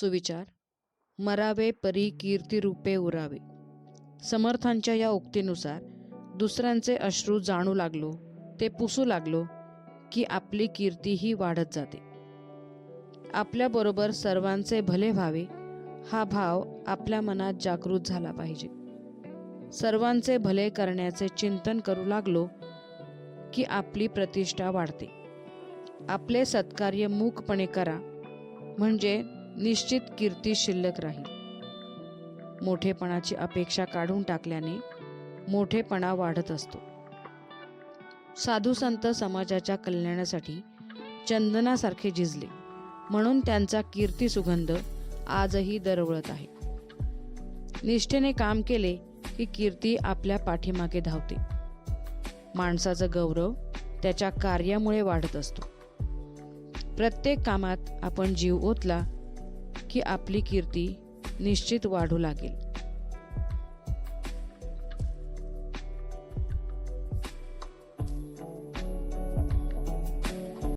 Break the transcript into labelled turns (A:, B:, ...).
A: सुविचार. मरावे परी कीर्ती रूपे उरावे. समर्थांच्या या उक्तीनुसार दुसऱ्यांचे अश्रू जाणू लागलो ते पुसू लागलो की आपली कीर्तीही वाढत जाते. आपल्याबरोबर सर्वांचे भले व्हावे हा भाव आपल्या मनात जागृत झाला पाहिजे. सर्वांचे भले करण्याचे चिंतन करू लागलो की आपली प्रतिष्ठा वाढते. आपले सत्कार्य मूकपणे करा म्हणजे निश्चित कीर्ती शिल्लक राहील. मोठेपणाची अपेक्षा काढून टाकल्याने मोठेपणा वाढत असतो. साधू संत समाजाच्या कल्याणासाठी चंदनासारखे झिजले म्हणून त्यांचा कीर्ती सुगंध आजही दरवळत आहे. निष्ठेने काम केले की कीर्ती आपल्या पाठीमागे धावते. माणसाचा गौरव त्याच्या कार्यामुळे वाढत असतो. प्रत्येक कामात आपण जीव ओतला की आपली कीर्ती निश्चित वाढू लागेल.